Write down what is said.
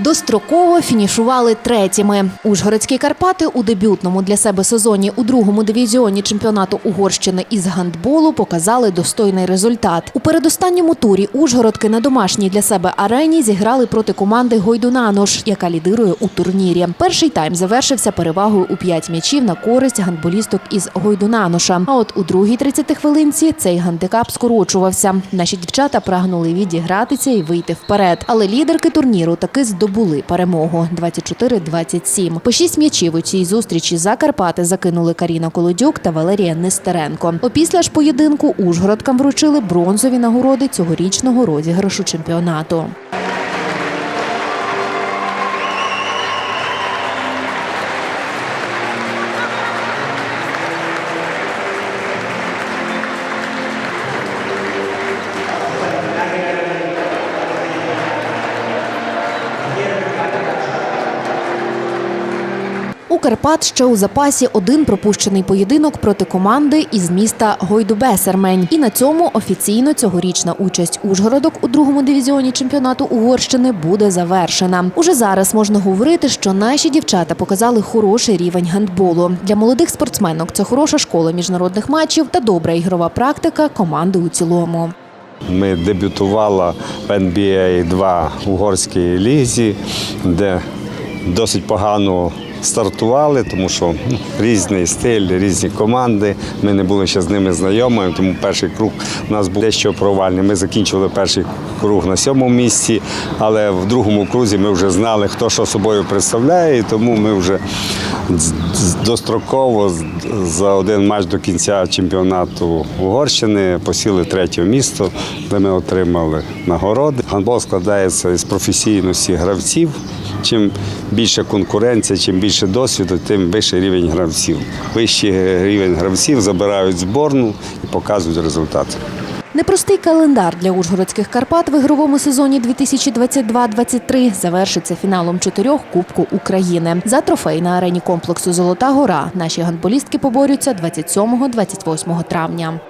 Достроково фінішували третіми. Ужгородські Карпати у дебютному для себе сезоні у другому дивізіоні чемпіонату Угорщини із гандболу показали достойний результат. У передостанньому турі Ужгородки на домашній для себе арені зіграли проти команди Гойдунанош, яка лідирує у турнірі. Перший тайм завершився перевагою у 5 м'ячів на користь гандболісток із Гойдунаноша. А от у другій 30 хвилинці цей гандикап скорочувався. Наші дівчата прагнули відігратися і вийти вперед. Але лідерки турніру таки здобули перемогу 24-27. По шість м'ячів у цій зустрічі за Карпати закинули Каріна Колодюк та Валерія Нестеренко. Опісля ж поєдинку Ужгородкам вручили бронзові нагороди цьогорічного розіграшу чемпіонату. У Карпат ще у запасі один пропущений поєдинок проти команди із міста Гойдубесермень. І на цьому офіційно цьогорічна участь Ужгородок у другому дивізіоні чемпіонату Угорщини буде завершена. Уже зараз можна говорити, що наші дівчата показали хороший рівень гандболу. Для молодих спортсменок це хороша школа міжнародних матчів та добра ігрова практика команди у цілому. Ми дебютували в NBA 2 угорській лізі, де досить погано стартували, тому що різний стиль, різні команди. Ми не були ще з ними знайомими, тому перший круг у нас був дещо провальний. Ми закінчили перший круг на сьомому місці, але в другому крузі ми вже знали, хто що собою представляє, і тому ми вже достроково за один матч до кінця чемпіонату Угорщини посіли третє місто, де ми отримали нагороди. Гандбол складається із професійності гравців. Чим більше конкуренція, чим більше досвіду, тим вищий рівень гравців. Вищий рівень гравців забирають зборну і показують результати. Непростий календар для ужгородських Карпат в ігровому сезоні 2022-23 завершиться фіналом чотирьох Кубку України. За трофей на арені комплексу Золота гора наші гандболістки поборються 27-28 травня.